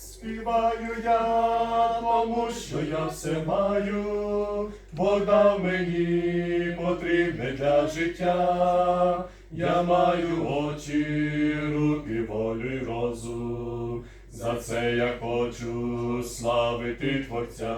Співаю я, тому що я все маю, Бог дав мені потрібне для життя. Я маю очі, руки, волю й розум. За це я хочу славити Творця.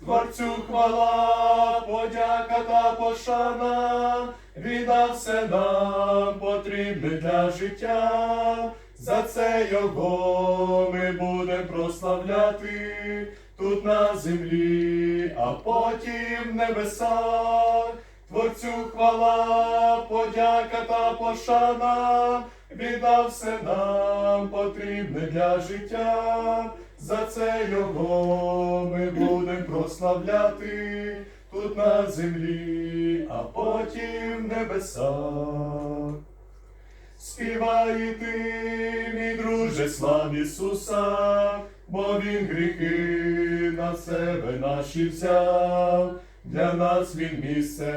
Творцю хвала, подяка та пошана, віддав все нам потрібне для життя. За це його ми будемо прославляти тут на землі, а потім в небесах. Творцю хвала, подяка та пошана, віддав все нам потрібне для життя. За це його ми будемо прославляти тут на землі, а потім в небесах. Співай і ти, мій друже, слав Ісуса, бо Він гріхи на себе наші взяв, для нас Він місце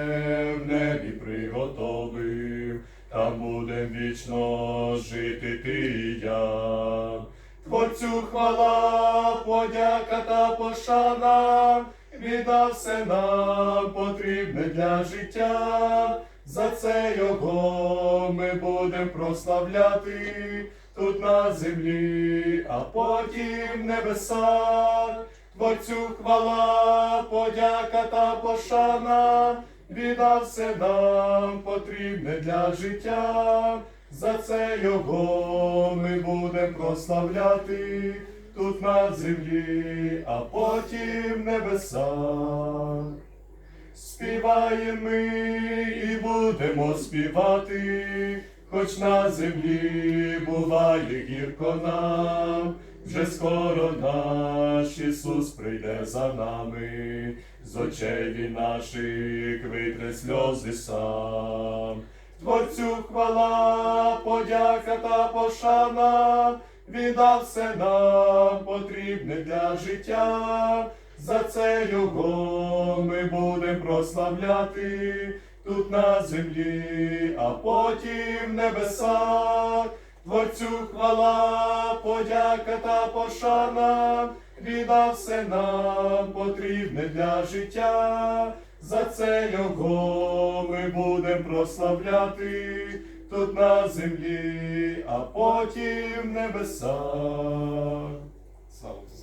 в небі приготовив, там будем вічно жити ти і я. Творцю хвала, подяка та пошана, віддав нам потрібне для життя. За це його ми будемо прославляти тут на землі, а потім в небесах. Творцю хвала, подяка та пошана, віддав все нам потрібне для життя. За це його ми будемо прославляти тут на землі, а потім в небесах. Співаємо ми і будемо співати, хоч на землі буває гірко нам, вже скоро наш Ісус прийде за нами, з очей він наших витре сльози сам. Творцю хвала, подяка та пошана, віддав все нам потрібне для життя. За це його ми будемо прославляти тут на землі, а потім в небесах. Творцю хвала, подяка та пошана, віддав все нам потрібне для життя. За це його ми будемо прославляти тут на землі, а потім в небесах. Слава!